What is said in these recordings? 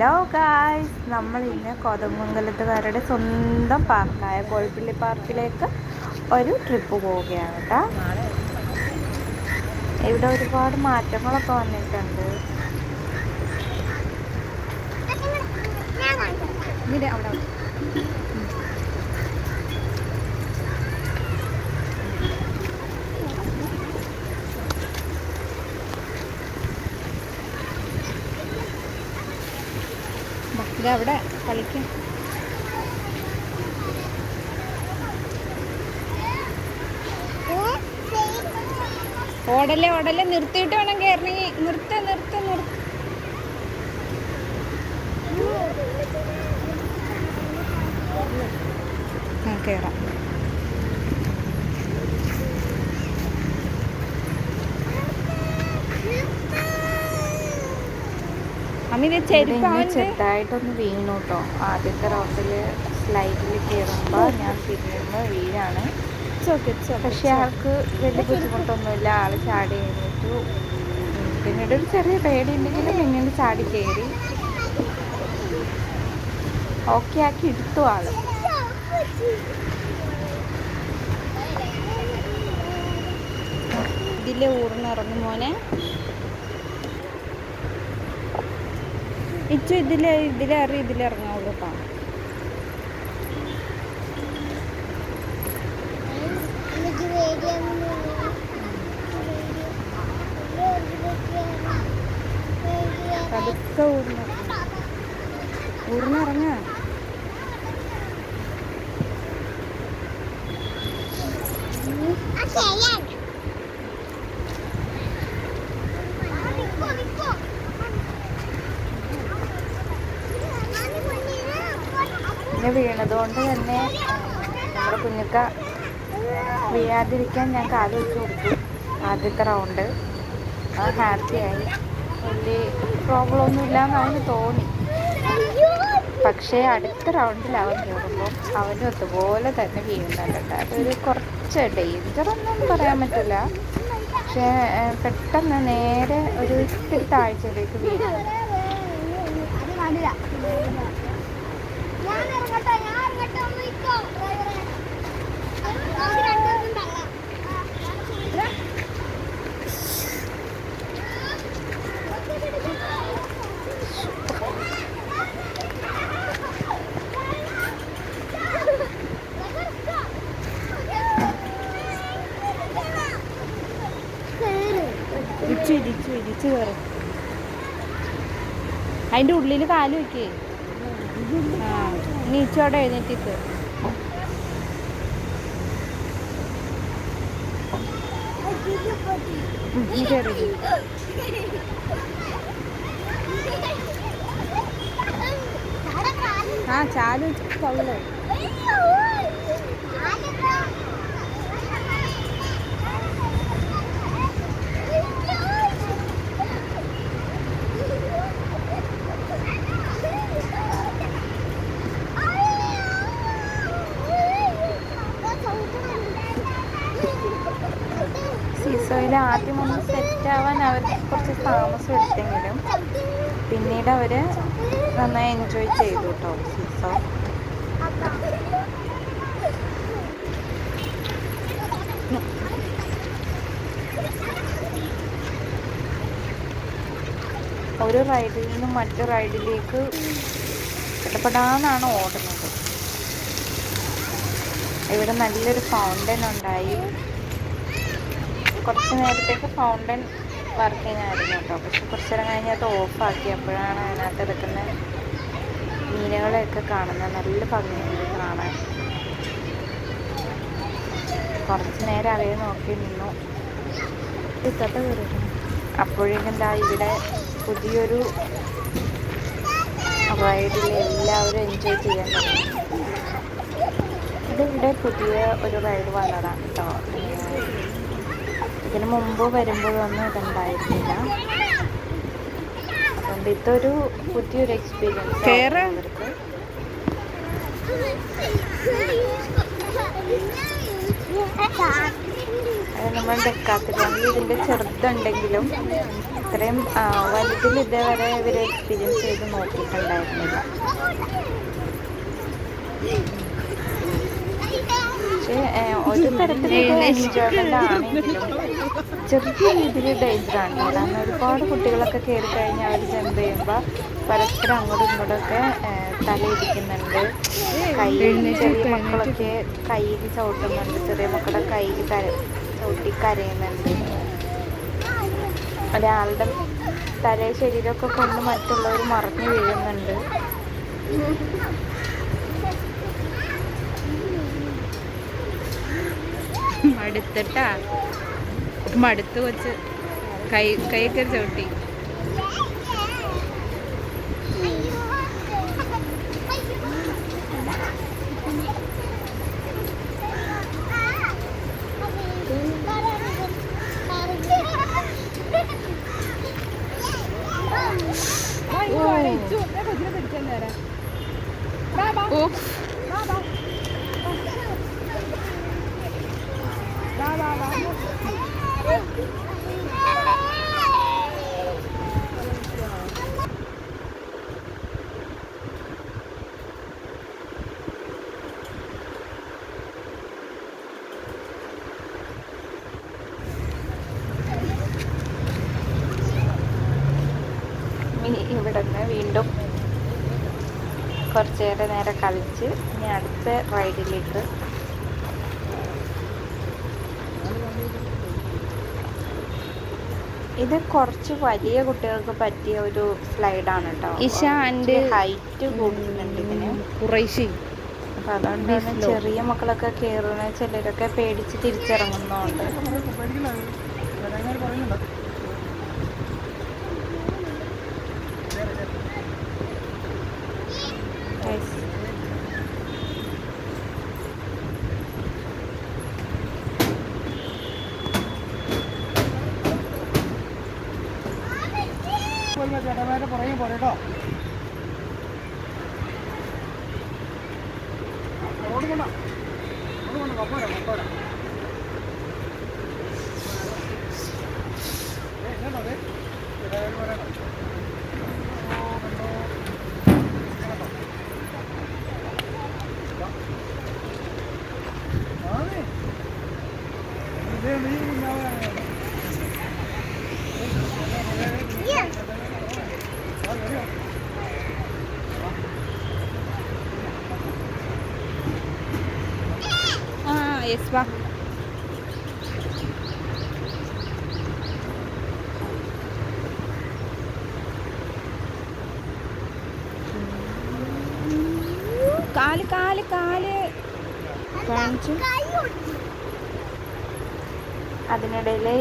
Hello guys നമ്മൾ ഇന്ന് കോതമംഗലത്തുകാരുടെ സ്വന്തം പാർക്കായ കോഴിപ്പള്ളി പാർക്കിലേക്ക് ഒരു ട്രിപ്പ് പോവുകയാണ് കേട്ടോ. ഇവിടെ ഒരുപാട് മാറ്റങ്ങളൊക്കെ വന്നിട്ടുണ്ട്. അവിടെ അവിടെ. ദാ ഇത് അവിടെ കളിക്കാം ഓടല്ലേ ഓടല്ലേ നിർത്തിയിട്ട് വേണം കയറണമെങ്കിൽ നിർത്ത നിർത്ത നിർത്ത. കയറാം അമ്മിത് ചെറുതായിട്ടൊന്ന് വീണു കേട്ടോ ആദ്യത്തെ റൗണ്ടിൽ സ്ലൈഡിൽ കയറുമ്പോൾ ഞാൻ തിരിഞ്ഞ് വീഴാണ്. പക്ഷെ ആൾക്ക് വലിയ ബുദ്ധിമുട്ടൊന്നുമില്ല. ആൾ ചാടി കഴിഞ്ഞിട്ടു പിന്നീട് ഒരു ചെറിയ പേടി ഉണ്ടെങ്കിലും പിന്നീട് ചാടി കയറി ഓക്കെ ആക്കി എടുത്തു ആൾ. ഇതിലെ ഊർന്നിറങ്ങും മോനെ. ഇച്ചു ഇതിലെ ഇതിലെ ഇതിലിറങ്ങാവുള്ളൂ ഇതിലെ ഇറങ്ങാവുള്ളൂ കേട്ടോ. പതുക്കെ ഊർന്ന്. ഊർന്നിറങ്ങ. പിന്നെ വീണതുകൊണ്ട് തന്നെ നമ്മുടെ കുഞ്ഞുക്ക വീഴാതിരിക്കാൻ ഞാൻ കാൽ വെച്ച് കൊടുത്തു. ആദ്യത്തെ റൗണ്ട്. അത് ഹാപ്പിയായി വലിയ പ്രോബ്ലം ഒന്നുമില്ല എന്ന് തോന്നി. പക്ഷേ അടുത്ത റൗണ്ടിൽ അവൻ കയറുമ്പോൾ അവനും അതുപോലെ തന്നെ വീഴുന്നുണ്ട് അതൊരു കുറച്ച് ഡേഞ്ചറൊന്നും പറയാൻ പറ്റില്ല. പക്ഷേ പെട്ടെന്ന് നേരെ ഒരു താഴ്ചയിലേക്ക് വീഴും. ഇടിച്ചു ഇടിച്ചു ഇടിച്ചു കയറും അതിൻ്റെ ഉള്ളിൽ കാല് വെക്കേ ആ നീച്ചോടെ എഴുന്നേറ്റിക്ക് ഉം, നീ കയറി ആ ചാല് വെച്ചിട്ട് അവർക്ക് കുറച്ച് താമസം എടുത്തെങ്കിലും പിന്നീട് അവർ നന്നായി എൻജോയ് ചെയ്തു കേട്ടോ സീസോ ഒരു റൈഡിൽ നിന്നും മറ്റു റൈഡിലേക്ക് ഇടപെടാന്നാണ് ഓടുന്നത്. ഇവിടെ നല്ലൊരു ഫൗണ്ടൻ ഉണ്ടായി. കുറച്ച് നേരത്തേക്ക് ഫൗണ്ടൻ വർക്കിംഗ് ആയിരുന്നു കേട്ടോ. പക്ഷെ കുറച്ച് നേരം കഴിഞ്ഞാൽ അത് ഓഫാക്കി അപ്പോഴാണ് അതിനകത്ത് എടുക്കുന്ന മീനുകളെയൊക്കെ കാണുന്നത്. നല്ല ഭംഗിയുണ്ട് കാണാൻ. കുറച്ച് നേരം അവയെ നോക്കി നിന്നു. അപ്പോഴേക്കും എന്താ ഇവിടെ പുതിയൊരു റൈഡിൽ എല്ലാവരും എൻജോയ് ചെയ്യാൻ തുടങ്ങി. ഇതിവിടെ പുതിയ ഒരു റൈഡ് വന്നതാണ് കേട്ടോ. ഇതിന് മുമ്പ് വരുമ്പോഴൊന്നും ഇതുണ്ടായിരുന്നില്ല. അതുകൊണ്ട് ഇതൊരു പുതിയൊരു എക്സ്പീരിയൻസ്. അവർക്ക് അത് നമ്മൾ ഡെക്കാത്തിലാണെങ്കിൽ ഇതിന്റെ ചെറുതുണ്ടെങ്കിലും ഇത്രയും വലുതിൽ ഇതേവരെ ഇവർ എക്സ്പീരിയൻസ് ചെയ്ത് നോക്കിയിട്ടുണ്ടായിരുന്നില്ല. പക്ഷേ ഒരു തരത്തിലുള്ള എൻജോയ്മെന്റ് ആണെങ്കിലും ചെറിയ രീതിയിൽ ഡേഞ്ചർ ആണ്. കാരണം ഒരുപാട് കുട്ടികളൊക്കെ കയറി കഴിഞ്ഞാൽ അവർ ജമ്പ് ചെയ്യുമ്പോൾ പരസ്പരം അങ്ങോട്ടും ഇങ്ങോട്ടൊക്കെ തലയിരിക്കുന്നുണ്ട് തലയിടിക്കുന്നുണ്ട്. കൈ ചെറിയ മക്കളൊക്കെ കയ്യിൽ ചവിട്ടുന്നുണ്ട്. ചെറിയ മക്കളുടെ കയ്യിൽ കര ചവിട്ടി കരയുന്നുണ്ട്. ഒരാളുടെ തല ശരീരമൊക്കെ കൊണ്ട് മറ്റുള്ളവർ മറിഞ്ഞു വീഴുന്നുണ്ട്. മടുത്തിട്ടാ? മടുത്ത് കൊച്ച് കൈ കൈയൊക്കെ ചവിട്ടി ഓ ഇവിടെ നിന്ന് വീണ്ടും കുറച്ചേറെ നേരം കളിച്ച് ഇനി അടുത്ത റൈഡിലേക്ക്. ഇത് കുറച്ച് വലിയ കുട്ടികൾക്ക് പറ്റിയ ഒരു സ്ലൈഡാണ് കേട്ടോ ഇഷ ആൻഡ് ഹൈറ്റ് കൂടുന്നുണ്ട് ഇതിന്. കുറേശ്ശി. അപ്പൊ അതുകൊണ്ടാണ് ചെറിയ മക്കളൊക്കെ കേറുന്ന ചിലരൊക്കെ പേടിച്ച് തിരിച്ചിറങ്ങുന്നുണ്ട് ചേട്ടന്മാരുടെ പുറകെ പോരട്ടോ റോഡ് കൊണ്ടാ റോഡ് കൊണ്ട് കപ്പോരാ കപ്പോരാ എങ്ങോട്ടാ പറയണം ഇതേ നീ കുഞ്ഞാവനാണ് ആ യെസ് va. കാൽ കാൽ കാൽ കാണിച്ചു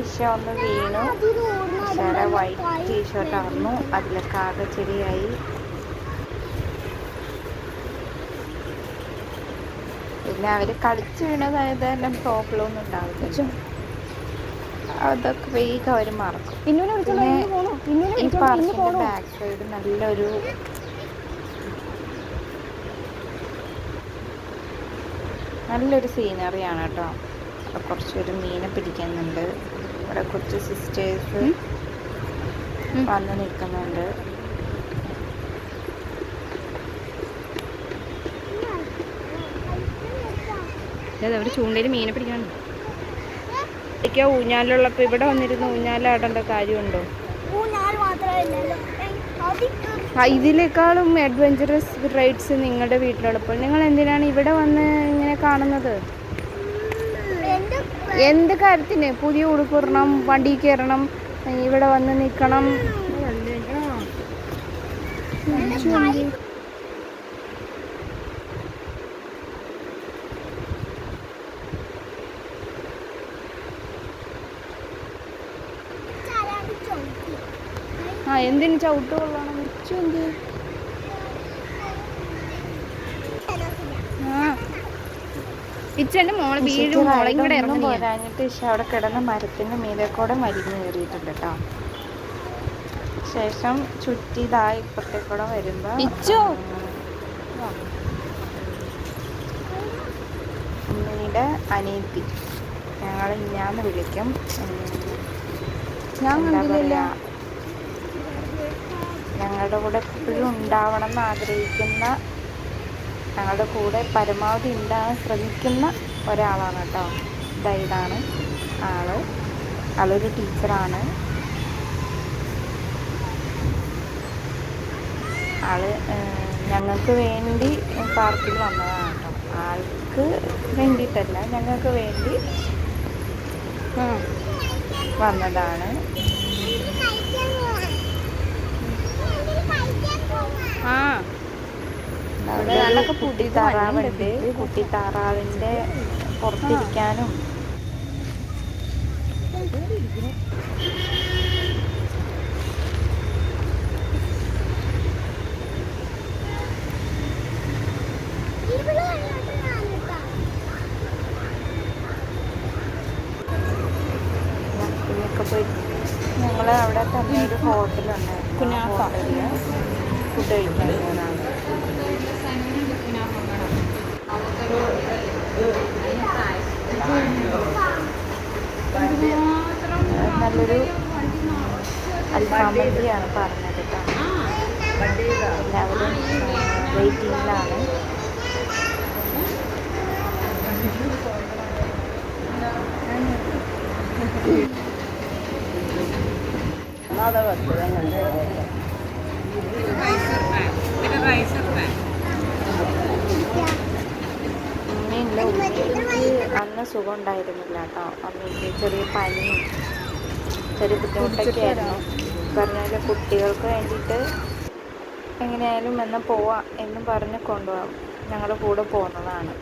ഇഷ ഒന്ന് വീണു. ഇഷയുടെ വൈറ്റ് ടീഷർട്ട് ആയിരുന്നു അതിലൊക്കെ ആകെ ചെടിയായി. പിന്നെ അവർ കളിച്ച് വീണതായത് പ്രോബ്ലം ഒന്നും ഉണ്ടാവില്ല. അതൊക്കെ വേഗം അവർ മറക്കും. പിന്നെ ഈ പോണോ? ബാക്ക് സൈഡ് നല്ലൊരു നല്ലൊരു ആണ് കേട്ടോ. അവിടെ കുറച്ചൊരു മീനെ പിടിക്കുന്നുണ്ട്. ഇവിടെ കുറച്ച് സിസ്റ്റേഴ്സ്. വന്ന് നിൽക്കുന്നുണ്ട്. അതെ അവിടെ ചൂണ്ടയിൽ മീനെ പിടിക്കാണ് എനിക്ക് ഊഞ്ഞാലുള്ളപ്പോ ഇവിടെ വന്നിരുന്ന് ഊഞ്ഞാലാടേണ്ട കാര്യമുണ്ടോ? ഇതിനേക്കാളും അഡ്വഞ്ചറസ് റൈഡ്സ് നിങ്ങളുടെ വീട്ടിലുള്ളപ്പോൾ. നിങ്ങൾ എന്തിനാണ് ഇവിടെ വന്ന് ഇങ്ങനെ കാണുന്നത്? എന്ത് കാര്യത്തിന്? പുതിയ ഉടുപ്പിടണം വണ്ടി കയറണം ഇവിടെ വന്ന് നിൽക്കണം എന്തിന് ചവിട്ട് കൊള്ളണം? ഉച്ചു എന്ത്? ഇച്ചെന്റെ മോളെ വീഴും മോളെ കൂടെ ഇറങ്ങി പോരാഞ്ഞിട്ട് ഇഷ അവിടെ കിടന്ന മരത്തിന്റെ മീതെ കൂടെ മരിഞ്ഞു കയറിയിട്ടുണ്ട് കേട്ടോ ശേഷം ചുറ്റി ഇതാ ഇപ്പുറത്തേക്കൂടെ വരുമ്പോ ഇച്ചോ? ഉണ്ണിയുടെ അനിയത്തി. ഞങ്ങൾ ഇഞ്ഞാന്ന് വിളിക്കും. ഞാൻ പറയാ ഞങ്ങളുടെ കൂടെ എപ്പോഴും ഉണ്ടാവണം എന്ന് ആഗ്രഹിക്കുന്ന ഞങ്ങളുടെ കൂടെ പരമാവധി ഉണ്ടാകാൻ ശ്രമിക്കുന്ന ഒരാളാണ് കേട്ടോ. ഇതാണ് ആൾ. ആളൊരു ടീച്ചറാണ്. ആൾ ഞങ്ങൾക്ക് വേണ്ടി പാർക്കിൽ വന്നതാണ് കേട്ടോ. ആൾക്ക് വേണ്ടിയിട്ടല്ല ഞങ്ങൾക്ക് വേണ്ടി വന്നതാണ്. ആ അവിടെ നല്ലൊക്കെ ഒരു കുട്ടിത്താറാവുണ്ട്. കുട്ടിത്താറാവിന്റെ പുറത്തിരിക്കാനും ഇതിലൊക്കെ പോയി ഞങ്ങൾ അവിടെ തന്നെ ഒരു ഹോട്ടലുണ്ട് കുനാഫ. ഹോട്ടലിൽ ഫുഡ് കഴിക്കാൻ കയറാണ് നല്ലൊരു അൽഫാം മന്തിയാണ് പറഞ്ഞത് എല്ലാവരും വെയിറ്റിങ്ങിലാണ്. അമ്മയില്ല അന്ന് സുഖം ഉണ്ടായിരുന്നില്ല കേട്ടോ. അമ്മയ്ക്ക് ചെറിയ പനിയും ചെറിയ ബുദ്ധിമുട്ടൊക്കെ ആയിരുന്നു. പറഞ്ഞാൽ കുട്ടികൾക്ക് വേണ്ടിയിട്ട് എങ്ങനെയായാലും എന്നാൽ പോവാം എന്ന് പറഞ്ഞ് കൊണ്ടുപോകാം ഞങ്ങളുടെ കൂടെ പോകുന്നതാണ്.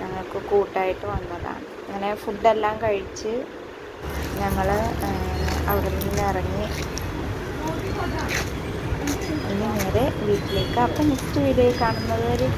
ഞങ്ങൾക്ക് കൂട്ടായിട്ട് വന്നതാണ്. അങ്ങനെ ഫുഡെല്ലാം കഴിച്ച് ഞങ്ങൾ അവിടെ നിന്ന് ഇറങ്ങി. ഇനി നേരെ വീട്ടിലേക്ക്. അപ്പം നെക്സ്റ്റ് വീഡിയോ കാണുന്നത് വരെ